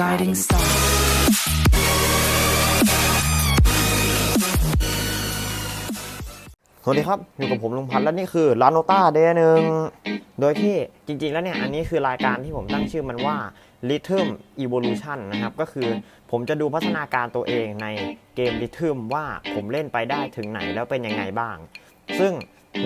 guiding star. สวัสดีครับ อยู่กับผมลุงพันธ์และนี่คือลาโนต้าเดย์หนึ่งโดยที่จริงๆแล้วเนี่ย อันนี้คือรายการที่ผมตั้งชื่อมันว่า Rhythm Evolution นะครับ ก็คือผมจะดูพัฒนาการตัวเองในเกม Rhythm ว่าผมเล่นไปได้ถึงไหนแล้วเป็นยังไงบ้าง ซึ่ง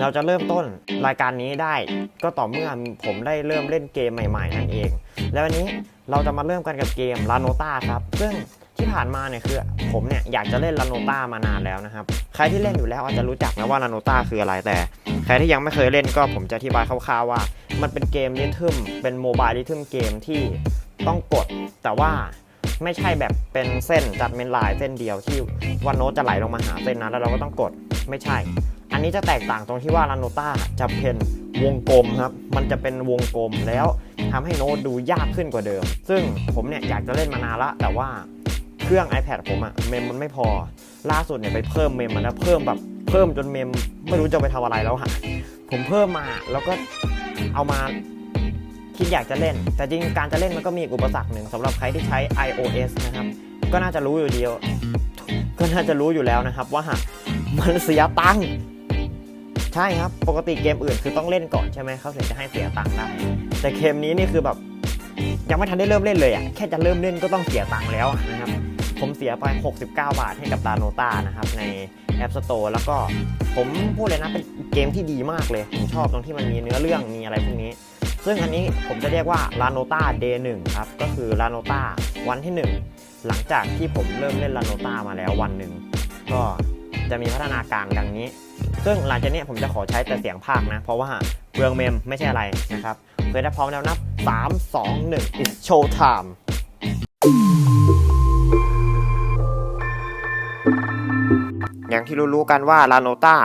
เราจะเริ่มต้นรายการนี้ได้ ก็ต่อเมื่อผมได้เริ่มเล่นเกมใหม่ ๆ นั่นเอง แล้ววันนี้ เราจะมาเริ่มกันกับเกมลาโนต้าครับ ซึ่งที่ผ่านมาเนี่ยคือผมเนี่ยอยากจะเล่นลาโนต้ามานานแล้วนะครับ ใครที่เล่นอยู่แล้วอาจจะรู้จักนะว่าลาโนต้าคืออะไรแต่ ใครที่ยังไม่เคยเล่นก็ผมจะอธิบายคร่าวๆว่า มันเป็นเกมริทึมเป็นโมบายริทึมเกมที่ต้องกด แต่ว่าไม่ใช่แบบเป็นเส้นจัดเป็นลายเส้นเดียวที่ว่าโน้ตจะไหลลงมาหาเส้นนั้นแล้วเราก็ต้องกดไม่ใช่ นี้จะแตกต่างตรงที่ว่าลาโนต้าจะเป็นวงกลมครับ มันจะเป็นวงกลมแล้วทำให้โน้ตดูยากขึ้นกว่าเดิม ซึ่งผมเนี่ยอยากจะเล่นมานานละ แต่ว่าเครื่อง iPad ผมอะเมมมันไม่พอ ล่าสุดเนี่ยไปเพิ่มเมมมาแล้วเพิ่มแบบเพิ่มจนเมมไม่รู้จะไปทำอะไรแล้วฮะผมเพิ่มมาแล้วก็เอามาคิดอยากจะเล่น แต่จริงการจะเล่นมันก็มีอุปสรรคหนึ่งสำหรับใครที่ใช้ iOS นะครับ ก็น่าจะรู้อยู่เดียว ก็น่าจะรู้อยู่แล้วนะครับว่ามันเสียตังค์ ใช่ครับ ปกติเกมอื่นคือต้องเล่นก่อนใช่ไหมเขาถึงจะให้เสียตังค์ได้แต่เกมนี้นี่คือแบบยังไม่ทันได้เริ่มเล่นเลยอะแค่จะเริ่มเล่นก็ต้องเสียตังค์แล้วนะครับผมเสียไป 69 บาทให้กับดาโนตานะครับใน App Store แล้วก็ผมพูดเลยนะเป็นเกมที่ดีมากเลย ผมชอบตรงที่มันมีเนื้อเรื่องมีอะไรพวกนี้ ซึ่งอันนี้ผมจะเรียกว่า l a n o t a Day 1ครับ ก็คือ l a n o t a วันที่ 1 หลังจากที่ผมเริ่มเล่น l a n o t a มาแล้ววันหนึ่งก็ จะมีพัฒนาการดังนี้ ซึ่งหลังจากนี้ผมจะขอใช้แต่เสียงภาคนะ เพราะว่าเบืองเมมไม่ใช่อะไรนะครับเคยได้พร้อมแล้วนับ 3 2 1 it's show time อย่างที่รู้ๆกันว่าลาโนต้า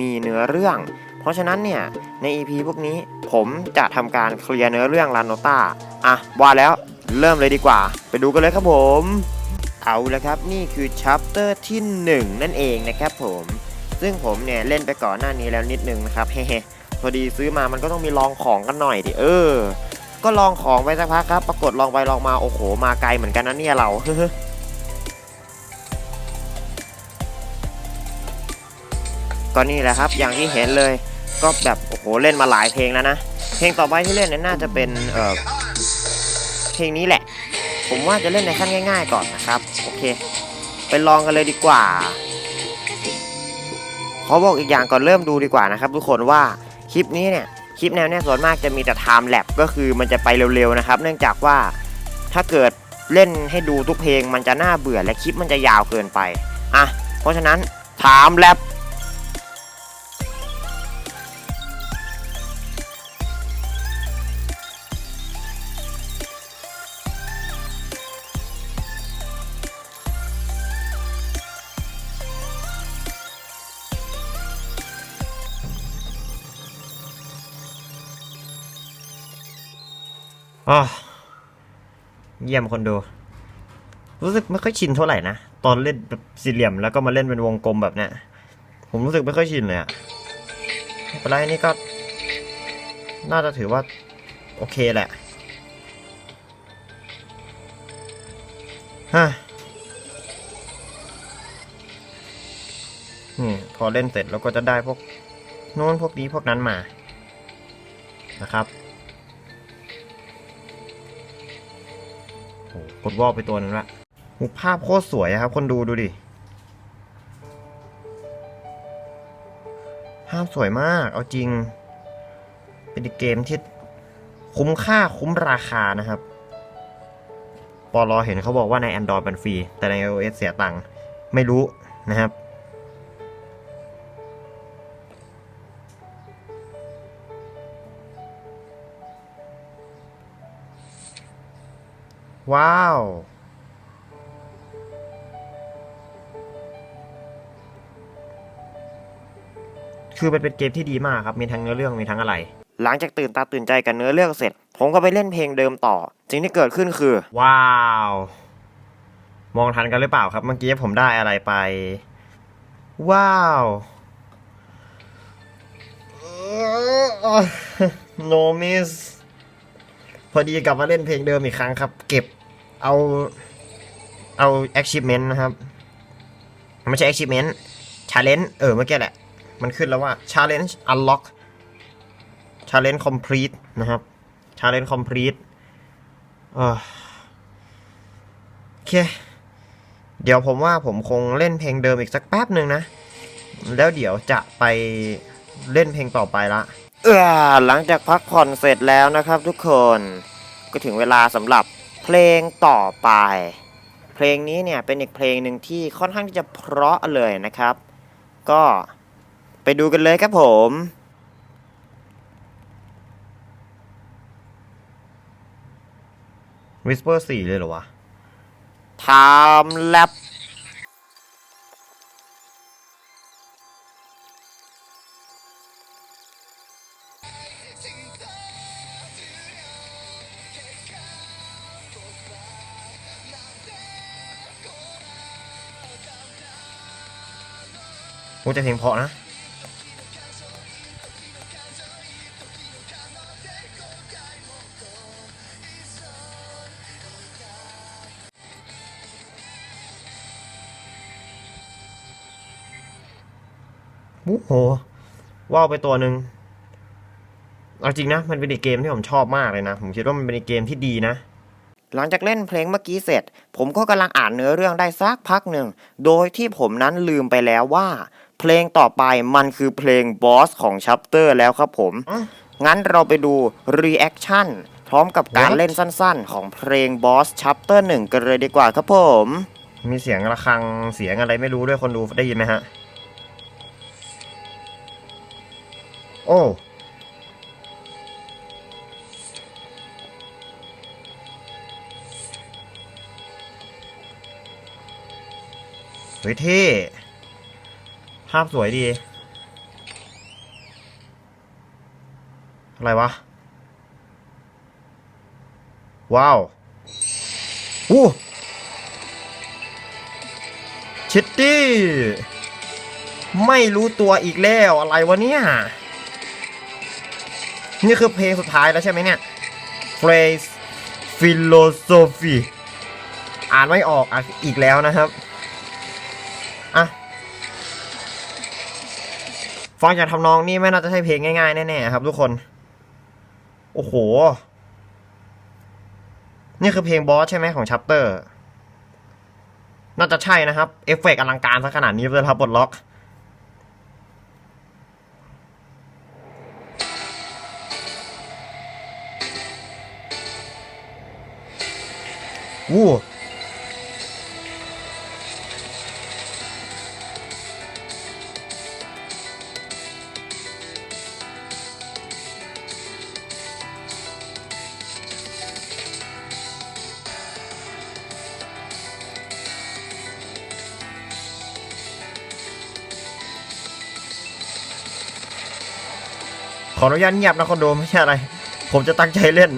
มีเนื้อเรื่อง เพราะฉะนั้นเนี่ย ใน EP พวกนี้ผมจะทำการเคลียร์เนื้อเรื่องลาโนต้าอะว่าแล้วเริ่มเลยดีกว่า ไปดูกันเลยครับผม เอาละครับนี่คือชัปเตอร์ที่ 1 นั่นเองนะครับผมซึ่งผมเนี่ยเล่นไปก่อนหน้านี้แล้วนิดนึงนะครับเฮ้พอดีซื้อมามันก็ต้องมีลองของกันหน่อยดิเออ ก็ลองของไปสักพักครับ ปรากฏลองไปลองมาโอ้โห มาไกลเหมือนกันนะเนี่ยเราก็นี่แหละครับอย่างที่เห็นเลยก็แบบโอ้โหเล่นมาหลายเพลงแล้วนะเพลงต่อไปที่เล่นน่าจะเป็นเออเพลงนี้แหละ ผมว่าจะเล่นในขั้นง่าย ๆ ก่อนนะครับ โอเค ไปลองกันเลยดีกว่า ขอบอกอีกอย่างก่อนเริ่มดูดีกว่านะครับ ทุกคนว่าคลิปนี้เนี่ยคลิปแนวเนี้ยส่วนมากจะมีแต่ time lapse ก็คือมันจะไปเร็วๆนะครับ เนื่องจากว่าถ้าเกิดเล่นให้ดูทุกเพลงมันจะน่าเบื่อและคลิปมันจะยาวเกินไปอะเพราะฉะนั้น time lapse อ๋อเยี่ยมคนดู รู้สึกไม่ค่อยชินเท่าไหร่นะ ตอนเล่นแบบสี่เหลี่ยมแล้วก็มาเล่นเป็นวงกลมแบบเนี้ย ผมรู้สึกไม่ค่อยชินเลยอะไม่เป็นไรนี่ก็ น่าจะถือว่า โอเคแหละฮะนี่พอเล่นเสร็จแล้วก็จะได้พวกโน้นพวกนี้พวกนั้นมานะครับ ดวอลไปตัวนึงละหูภาพโคตรสวยอะครับ คนดูดูดิภาพสวยมาก เอาจริง เป็นเกมที่คุ้มค่าคุ้มราคานะครับปอลอเห็นเขาบอกว่าใน Android เป็นฟรี แต่ใน iOS เสียตังค์ไม่รู้นะครับ ว้าว คือมันเป็นเกมที่ดีมากครับ มีทั้งเนื้อเรื่อง มีทั้งอะไร หลังจากตื่นตาตื่นใจกับเนื้อเรื่องเสร็จ ผมก็ไปเล่นเพลงเดิมต่อ สิ่งที่เกิดขึ้นคือ ว้าว มองทันกันหรือเปล่าครับ เมื่อกี้ผมได้อะไรไป ว้าวโนมิสพอดีกลับมาเล่นเพลงเดิมอีกครั้งครับ เก็บ เอาเอา achievement นะครับ ไม่ใช่ achievement challenge เออเมื่อกี้แหละ มันขึ้นแล้วว่า challenge unlock challenge complete นะครับ challenge complete เออโอเค เดี๋ยวผมว่าผมคงเล่นเพลงเดิมอีกสักแป๊บหนึ่งนะ แล้วเดี๋ยวจะไปเล่นเพลงต่อไปละเออหลังจากพักผ่อนเสร็จแล้วนะครับทุกคน ก็ถึงเวลาสำหรับ เพลงต่อไป เพลงนี้เนี่ยเป็นอีกเพลงหนึ่งที่ค่อนข้างที่จะเพราะเลยนะครับ ก็ไปดูกันเลยครับผม Whisper 4เลยเหรอวะ Time Lap โอ้จะเพลงเพราะนะ โอ้โห ว่าวไปตัวหนึ่งเอาจริงนะ มันเป็นอีกเกมที่ผมชอบมากเลยนะ ผมคิดว่ามันเป็นอีกเกมที่ดีนะ หลังจากเล่นเพลงเมื่อกี้เสร็จ ผมก็กำลังอ่านเนื้อเรื่องได้สักพักหนึ่ง โดยที่ผมนั้นลืมไปแล้วว่า เพลงต่อไปมันคือเพลงบอสของชัปเตอร์แล้วครับผม งั้นเราไปดูรีแอคชั่นพร้อมกับการเล่นสั้นๆ ของเพลงบอสชัปเตอร์หนึ่งกันเลยดีกว่าครับผม มีเสียงระฆังเสียงอะไรไม่รู้ด้วยคนดูได้ยินไหมฮะ โอ้ ฮ้ยเท่ ภาพสวยดี อะไรวะ ว้าวอู้ชิตตี้ไม่รู้ตัวอีกแล้วอะไรวะเนี่ย นี่คือเพลงสุดท้ายแล้วใช่ไหมเนี่ย phrase philosophy อ่านไม่ออกอะอีกแล้วนะครับ ฟังจากทำนองนี่ไม่น่าจะใช่เพลงง่ายๆแน่ๆครับ ทุกคน โอ้โห นี่คือเพลงบอสใช่ไหมของชัปเตอร์ น่าจะใช่นะครับ เอฟเฟกต์อลังการซะขนาดนี้เลยครับบทล็อกวู้ ขออนุญาตเงียบนะคนดูไม่ใช่อะไร ผมจะตั้งใจเล่น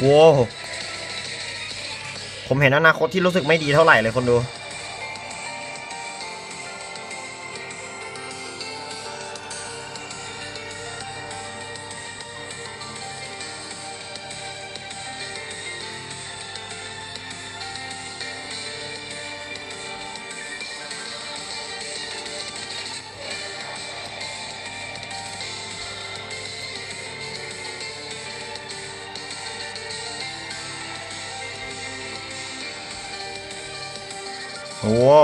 โว้ผมเห็นอนาคตที่รู้สึกไม่ดีเท่าไหร่เลยคนดู ว้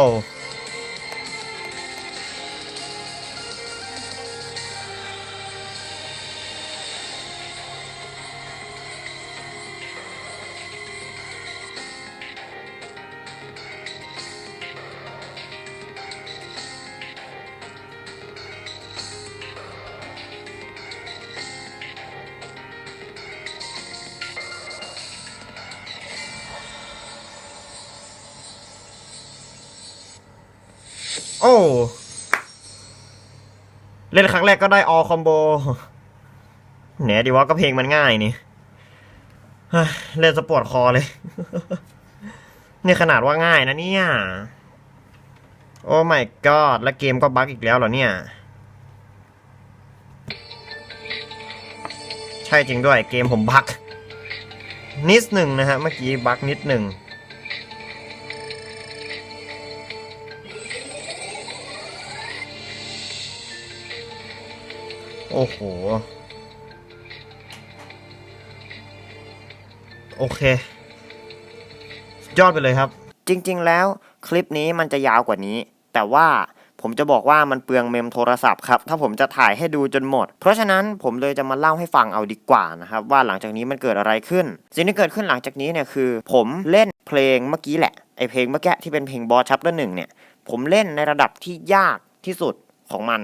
โอ้ เล่นครั้งแรกก็ได้ออคอมโบแหนดีว่าก็เพลงมันง่ายนี่เล่นสปวดคอเลย นี่ขนาดว่าง่ายนะเนี่ย โอ้ my god แล้วเกมก็บั๊กอีกแล้วเหรอเนี่ย ใช่จริงด้วยเกมผมบั๊กนิดหนึ่งนะฮะ เมื่อกี้บั๊กนิดหนึ่ง โอ้โห โอเค ยอดไปเลยครับ จริงๆ แล้วคลิปนี้มันจะยาวกว่านี้ แต่ว่าผมจะบอกว่ามันเปลืองเมมโทรศัพท์ครับ ถ้าผมจะถ่ายให้ดูจนหมด เพราะฉะนั้นผมเลยจะมาเล่าให้ฟังเอาดีกว่านะครับ ว่าหลังจากนี้มันเกิดอะไรขึ้น สิ่งที่เกิดขึ้นหลังจากนี้เนี่ยคือ ผมเล่นเพลงเมื่อกี้แหละไอเพลงเมื่อกี้ที่เป็นเพลงบอสชัปเตอร์หนึ่งเนี่ย ผมเล่นในระดับที่ยากที่สุดของมัน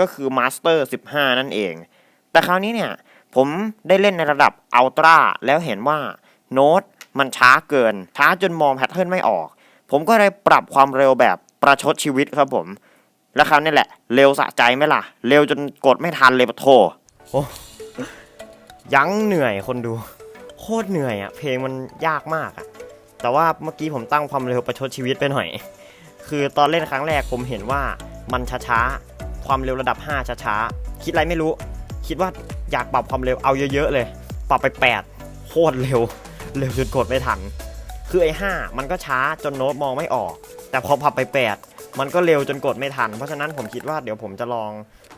ก็คือมาสเตอร์15 นั่นเอง แต่คราวนี้เนี่ย ผมได้เล่นในระดับอัลตร้าแล้วเห็นว่าโน้ตมันช้าเกิน ช้าจนมองแพทเทิร์นไม่ออก ผมก็เลยปรับความเร็วแบบประชดชีวิตครับผม แล้วคราวนี้แหละ เร็วสะใจไหมล่ะ เร็วจนกดไม่ทันเลยปะโทโอ้ยังเหนื่อยคนดู โคตรเหนื่อยอะเพลงมันยากมากอะแต่ว่าเมื่อกี้ผมตั้งความเร็วประชดชีวิตไปหน่อย คือตอนเล่นครั้งแรกผมเห็นว่ามันช้าๆ ความเร็วระดับ 5 ช้าๆ คิดอะไรไม่รู้ คิดว่าอยากปรับความเร็วเอาเยอะๆเลย ปรับไป 8 โคตรเร็ว เร็วจนกดไม่ทัน คือไอ้5มันก็ช้าจนโน้ตมองไม่ออก แต่พอปรับไป 8 มันก็เร็วจนกดไม่ทัน เพราะฉะนั้นผมคิดว่าเดี๋ยวผมจะลอง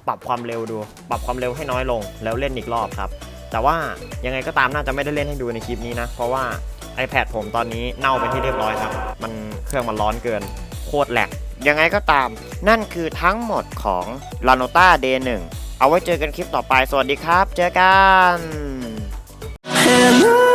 ปรับความเร็วดู ปรับความเร็วให้น้อยลง แล้วเล่นอีกรอบครับ แต่ว่ายังไงก็ตามน่าจะไม่ได้เล่นให้ดูในคลิปนี้นะ เพราะว่า iPad ผมตอนนี้เน่าเป็นที่เรียบร้อยครับ มันเครื่องมันร้อนเกิน โคตรแหลก ยังไงก็ตาม นั่นคือทั้งหมดของลอนอต้าเดย์หนึ่งเอาไว้เจอกันคลิปต่อไป สวัสดีครับ เจอกัน Hello